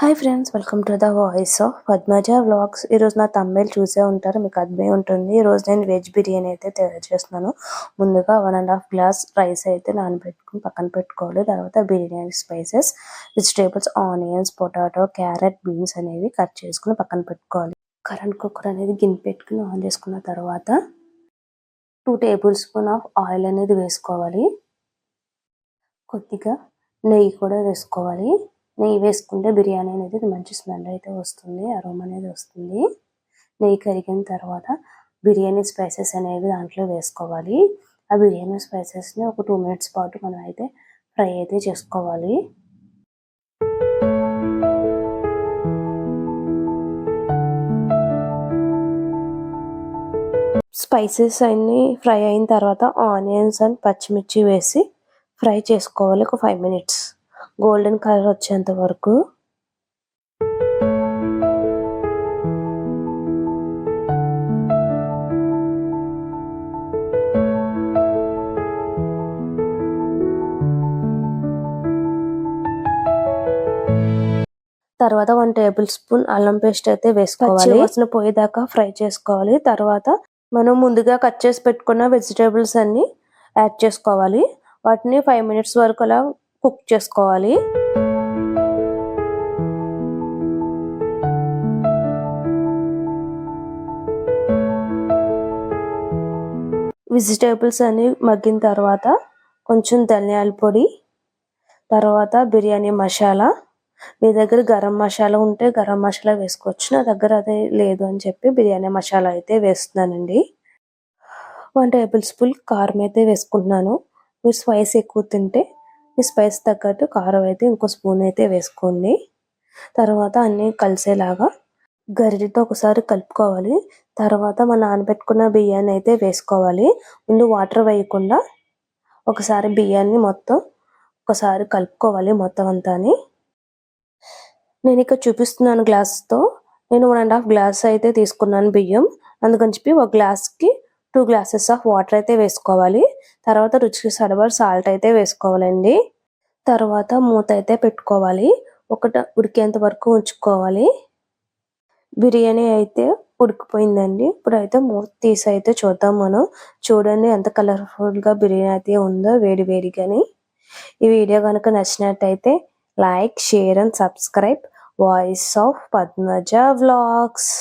Hi friends welcome to the voice of Padmaja vlogs ఈరోజు నా తమ్మేలు చూసే ఉంటారు మీకు అర్థమై ఉంటుంది. ఈరోజు నేను వెజ్ బిర్యానీ అయితే తయారు చేస్తున్నాను. ముందుగా one and half glass rice అయితే నానబెట్టుకుని పక్కన పెట్టుకోవాలి. తర్వాత biryani spices vegetables onions potato carrot beans అనేవి కట్ చేసుకుని పక్కన పెట్టుకోవాలి. కరెంట్ కుక్కర్ అనేది గిన్నె పెట్టుకుని ఆన్ చేసుకున్న తర్వాత two tablespoon of oil అనేది వేసుకోవాలి. కొద్దిగా నెయ్యి కూడా వేసుకోవాలి. నెయ్యి వేసుకుంటే బిర్యానీ అనేది మంచి స్మెల్ అయితే వస్తుంది అరోమ్ అనేది వస్తుంది. నెయ్యి కరిగిన తర్వాత బిర్యానీ స్పైసెస్ అనేవి దాంట్లో వేసుకోవాలి. ఆ బిర్యానీ స్పైసెస్ని ఒక టూ మినిట్స్ పాటు మనం అయితే ఫ్రై అయితే చేసుకోవాలి. స్పైసెస్ అన్నీ ఫ్రై అయిన తర్వాత ఆనియన్స్ అండ్ పచ్చిమిర్చి వేసి ఫ్రై చేసుకోవాలి ఒక ఫైవ్ మినిట్స్. గోల్డెన్ కలర్ వచ్చేంత వరకు. తర్వాత వన్ టేబుల్ స్పూన్ అల్లం పేస్ట్ అయితే వేసుకోవాలి. వాసన పోయేదాకా ఫ్రై చేసుకోవాలి. తర్వాత మనం ముందుగా కట్ చేసి పెట్టుకున్న వెజిటేబుల్స్ అన్ని యాడ్ చేసుకోవాలి. వాటిని ఫైవ్ మినిట్స్ వరకు అలా కుక్ చేసుకోవాలి. వెజిటేబుల్స్ అన్ని మగ్గిన తర్వాత కొంచెం ధనియాల పొడి తర్వాత బిర్యానీ మసాలా. మీ దగ్గర గరం మసాలా ఉంటే గరం మసాలా వేసుకోవచ్చు. నా దగ్గర అదే లేదు అని చెప్పి బిర్యానీ మసాలా అయితే వేస్తున్నానండి. వన్ టేబుల్ స్పూన్ కారం అయితే వేసుకుంటున్నాను. మీరు స్పైస్ ఎక్కువ తింటే మీ స్పైస్ తగ్గట్టు కారం అయితే ఇంకో స్పూన్ అయితే వేసుకోండి. తర్వాత అన్నీ కలిసేలాగా గరిటతో ఒకసారి కలుపుకోవాలి. తర్వాత మన నానబెట్టుకున్న బియ్యాన్ని అయితే వేసుకోవాలి. ముందు వాటర్ వేయకుండా ఒకసారి బియ్యాన్ని మొత్తం ఒకసారి కలుపుకోవాలి మొత్తం అంతా నేను ఇక్కడ చూపిస్తున్నాను గ్లాస్తో నేను వన్ అండ్ హాఫ్ గ్లాస్ అయితే తీసుకున్నాను బియ్యం. అందుకని చెప్పి ఒక గ్లాస్కి టూ గ్లాసెస్ ఆఫ్ వాటర్ అయితే వేసుకోవాలి. తర్వాత రుచికి సరిపడ సాల్ట్ అయితే వేసుకోవాలండి. తర్వాత మూత అయితే పెట్టుకోవాలి. ఒకట ఉడికేంత వరకు ఉంచుకోవాలి. బిర్యానీ అయితే ఉడికిపోయిందండి. ఇప్పుడు అయితే మూత తీసి అయితే చూద్దాం మనం. చూడండి ఎంత కలర్ఫుల్గా బిర్యానీ అయితే ఉందో వేడి వేడిగాని. ఈ వీడియో కనుక నచ్చినట్టయితే like share and subscribe. Voice of Padmaja vlogs.